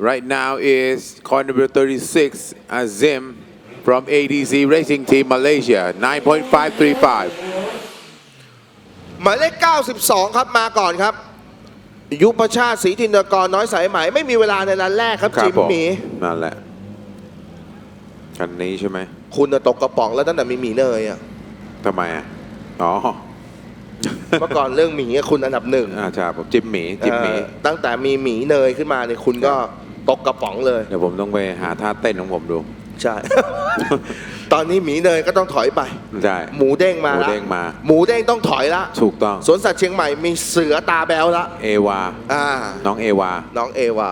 Right now is car number 36, Azim from ADZ Racing Team Malaysia, 9.535. หมายเลข 92 ครับมาก่อนครับ ยุพชาติศรีธินกรน้อยสายไหมไม่มีเวลาในรันแรกครับครัจิบมผมหมี นั่นแหละ คันนี้ใช่ไหมคุณน่ะตกกระป๋องแล้วตั้งแต่มีหมีเนยอะทำไมอะ อ๋อเมื่อก่อนเรื่องหมีอะคุณอันดับหนึ่งอาใช่ผมจิมหมีจิมหมี เอ่อตั้งแต่มีหมีเนยขึ้นมาเนี่ยคุณก็ ตกกระป๋องเลย เดี๋ยวผมต้องไปหาท่าเต้นของผมดู ใช่ ตอนนี้หมีเนยก็ต้องถอยไปใช่หมูเด้งมาหมูละเด้งมา หมูเด้งต้องถอยละถูกต้อง สวนสัตว์เชียงใหม่มีเสือตาแบวละเอวา อ่า น้องเอวา น้องเอวา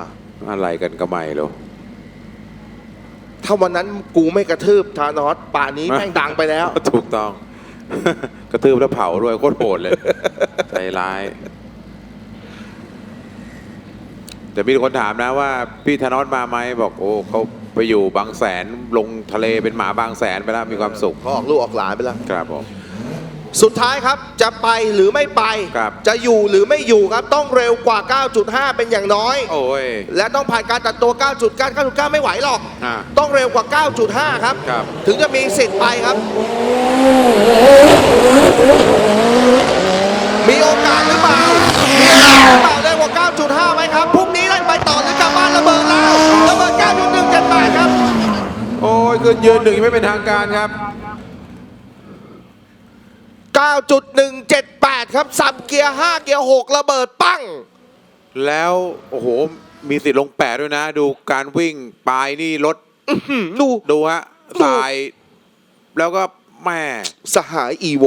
อะไรกันก็ไม่รู้ ถ้าวันนั้นกูไม่กระทืบธานอสป่านนี้แม่งดังไปแล้ว ถูกต้อง กระทืบแล้วเผาด้วยโคตรโหดเลย ใจร้าย แต่มีคนถามนะว่าพี่ธนอตมาไหมบอกโอ้เขาไปอยู่บางแสนลงทะเลเป็นหมาบางแสนไปแล้วมีความสุขเขาออกลูกออกหลานไปแล้ว ครับผม สุดท้ายครับจะไปหรือไม่ไป ครับ จะอยู่หรือไม่อยู่ครับต้องเร็วกว่า 9.5 เป็นอย่างน้อย โอ้ย และต้องผ่านการตัดตัว 9.9 9.9 ไม่ไหวหรอก อ่าต้องเร็วกว่า 9.5 ครับ ครับ ถึงจะมีสิทธิ์ไปครับ มีโอกาสหรือเปล่ามีโอกาสหรือเปล่าได้กว่า 9.5 ไหม ขึ้นยืนหนึ่งยังไม่เป็นทางการครับ 9.178 ครับสับเกียร์ 5 เกียร์ 6 ระเบิดปั้ง แล้วโอ้โห มีสิทธิ์ลงแปดด้วยนะ ดูการวิ่งปลายนี่รถดูดูฮะสาย แล้วก็แม่สหายอีโว